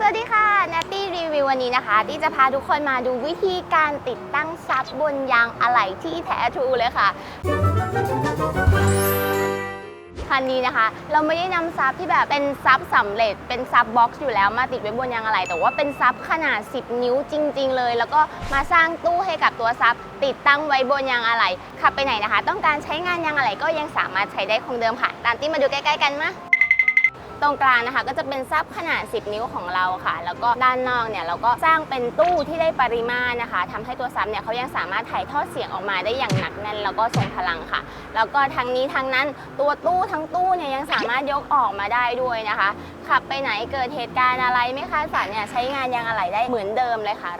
สวัสดีค่ะแนตตี้รีวิววันนี้นะคะที่จะพาทุกคนมาดูวิธีการติดตั้งซับบนยางอะไหล่ที่แท้ทรูเลยค่ะคันนี้นะคะ เราไม่ได้นำซับที่แบบเป็นซับสำเร็จเป็นซับบ็อกซ์อยู่แล้วมาติดไว้บนยางอะไหล่แต่ว่าเป็นซับขนาด 10 นิ้วจริง ๆ เลย แล้วก็มาสร้างตู้ให้กับตัวซับติดตั้งไว้บนยางอะไหล่ขับไปไหนนะคะ ต้องการใช้งานยางอะไหล่ก็ยังสามารถใช้ได้คงเดิมค่ะ ตามที่มาดูใกล้ ๆ กันมา ตรงกลางนะคะ ก็จะเป็นซับขนาด 10 นิ้วของเราค่ะ แล้วก็ด้านนอกเนี่ยเราก็สร้างเป็นตู้ที่ได้ปริมาณนะคะทำให้ตัวซับเนี่ยเขายังสามารถถ่ายทอดเสียงออกมาได้อย่างหนักแน่น แล้วก็ทรงพลังค่ะ แล้วก็ทั้งนี้ทั้งนั้นตัวตู้ทั้งตู้เนี่ยยังสามารถยกออกมาได้ด้วยนะคะ ขับไปไหนเกิดเหตุการณ์อะไรไม่คาดฝันเนี่ยใช้งานยางอะไหล่ได้เหมือนเดิมเลยค่ะ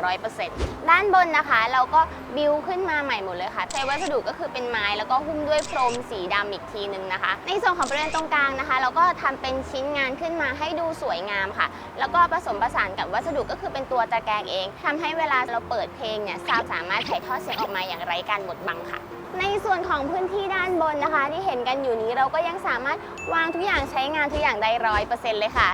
100%ด้านบนนะคะ เราก็บิวขึ้นมาใหม่หมดเลยค่ะ ใช้วัสดุก็คือเป็นไม้แล้วก็หุ้มด้วยพรมสีดำอีกทีนึงนะคะ ในส่วนของบริเวณตรงกลางนะคะ เราก็ทำเป็นชิ้นงานขึ้นมาให้ดูสวยงามค่ะ แล้วก็ผสมผสานกับวัสดุก็คือเป็นตัวตะแกรงเองทำให้เวลาเราเปิดเพลงเนี่ยซาวสามารถถ่ายทอดเสียงออกมาอย่างไร้การบดบังค่ะ ในส่วนของพื้นที่ด้านบนนะคะ ที่เห็นกันอยู่นี้เราก็ยังสามารถวางทุกอย่างใช้งานทุกอย่างได้ร้อยเปอร์เซ็นต์เลยค่ะ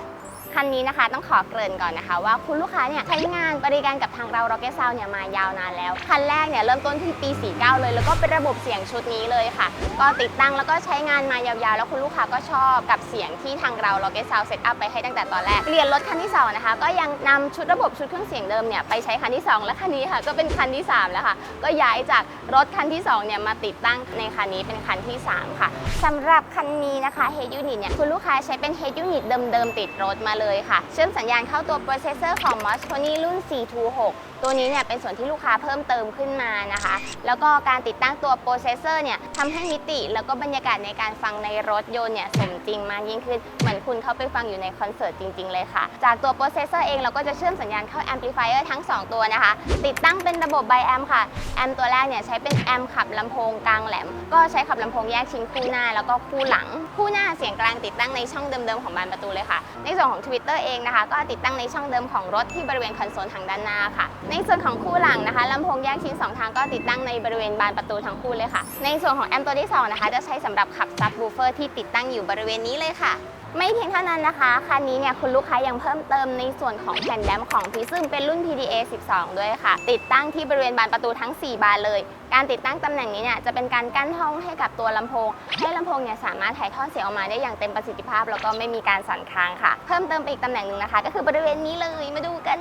คันนี้นะคะต้องขอเกริ่นก่อนนะคะ ว่าคุณลูกค้าเนี่ยใช้งานบริการกับทางเรา Rocket Sound เนี่ยมายาวนานแล้ว คันแรกเนี่ยเริ่มต้นที่ปี 49 เลย แล้วก็เป็นระบบเสียงชุดนี้เลยค่ะ ก็ติดตั้งแล้วก็ใช้งานมายาวๆ แล้วคุณลูกค้าก็ชอบกับเสียงที่ทางเรา Rocket Sound เซตอัพไปให้ตั้งแต่ตอนแรกเปลี่ยนรถคันที่สองนะคะก็ยังนำชุดระบบชุดเครื่องเสียงเดิมเนี่ยไปใช้คันที่สองและคันนี้ค่ะ ก็เป็นคันที่สามแล้วค่ะ ก็ย้ายจากรถคันที่สองเนี่ยมาติดตั้งในคันนี้เป็นคันที่สามค่ะสำหรับคันนี้นะคะ Head Unit เนี่ยคุณลูกค้าใช้เป็น Head Unit เดิมๆติดรถมาเลยค่ะ เชื่อมสัญญาณเข้าตัวโปรเซสเซอร์ของ m o s c o n y รุ่น 426 ตัวนี้เนี่ยเป็นส่วนที่ลูกค้าเพิ่มเติมขึ้นมานะคะ แล้วก็การติดตั้งตัวโปรเซสเซอร์เนี่ยทำให้มิติ แล้วก็บรรยากาศในการฟังในรถยนต์เนี่ยสมจริงมากยิ่งขึ้น เหมือนคุณเข้าไปฟังอยู่ในคอนเสิร์ตจริง ๆ เลยค่ะ จากตัวโปรเซสเซอร์เองเราก็จะเชื่อมสัญญาณเข้าแอมพลิฟายเออร์ทั้ง 2 ตัวนะคะ ติดตั้งเป็นระบบไบแอมค่ะแอมตัวแรกเนี่ยใช้เป็นแอมขับลำโพงกลางแหลม ก็ใช้ขับลำโพงแยกชิ้นคู่หน้า แล้วก็คู่หลัง คู่หน้าเสียงกลางติดตั้งในช่องเดิมๆของบานประตูเลยค่ะ ในส่วนของ Twitter เองนะคะ ก็ติดตั้งในช่องเดิมของรถที่บริเวณคอนโซลทางด้านหน้าค่ะในส่วนของคู่หลังนะคะลำโพงแยกชิ้น 2 ทางก็ติดตั้งในบริเวณบานประตูทั้งคู่เลยค่ะ ในส่วนของแอมตัวที่สองนะคะ จะใช้สำหรับขับซับวูเฟอร์ที่ติดตั้งอยู่บริเวณนี้เลยค่ะ ไม่เพียงเท่านั้นนะคะ คันนี้เนี่ยคุณลูกค้ายังเพิ่มเติมในส่วนของแผ่นแดมของพีซึ่งเป็นรุ่น PDA 12 ด้วยค่ะ ติดตั้งที่บริเวณบานประตูทั้ง 4 บานเลย การติดตั้งตำแหน่งนี้เนี่ยจะเป็นการกั้นห้องให้กับตัวลำโพง ให้ลำโพงเนี่ยสามารถถ่ายทอดเสียงออกมาได้อย่างเต็มประสิทธิภาพ แล้วก็ไม่มีการสั่นค้างค่ะ เพิ่มเติมไปอีกตำแหน่งหนึ่งนะคะ ก็คือบริเวณนี้เลยมาดูกัน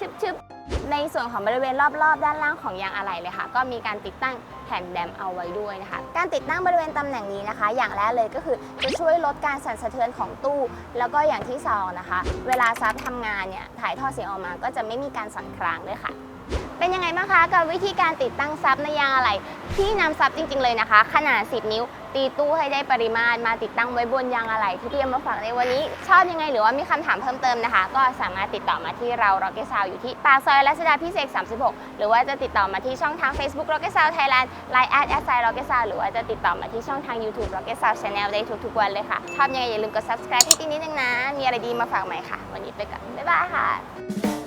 ชึบๆ ในส่วนของบริเวณรอบๆ ด้านล่างของยางอะไหล่เลยค่ะ ก็มีการติดตั้งแผ่นแดมเอาไว้ด้วยนะคะ การติดตั้งบริเวณตำแหน่งนี้นะคะ อย่างแรกเลยก็คือจะช่วยลดการสั่นสะเทือนของตู้ แล้วก็อย่างที่สองนะคะ เวลาซับทำงานเนี่ยถ่ายทอดเสียงออกมาก็จะไม่มีการสั่นครางด้วยค่ะเป็นยังไงบ้างคะกับวิธีการติดตั้งซับในยางอะไหล่ที่นำซับจริง ๆ เลยนะคะ ขนาด 10 นิ้ว ตีตู้ให้ได้ปริมาณมาติดตั้งไว้บนยางอะไหล่ที่เตรียมมาฝากในวันนี้ ชอบยังไงหรือว่ามีคำถามเพิ่มเติมนะคะ ก็สามารถติดต่อมาที่เรา Rocket Sound อยู่ที่ปากซอยรัชดาพิเศษ36 หรือว่าจะติดต่อมาที่ช่องทาง Facebook Rocket Sound Thailand Line at s i Rocket Sound หรือว่าจะติดต่อมาที่ช่องทาง YouTube Rocket Sound Channel ได้ทุกๆวันเลยค่ะ ชอบยังไงอย่าลืมกด subscribe ให้ติ๊นิดนึงนะ มีอะไรดีมาฝากใหม่ค่ะ วันนี้ไปก่อนบ๊ายบายค่ะ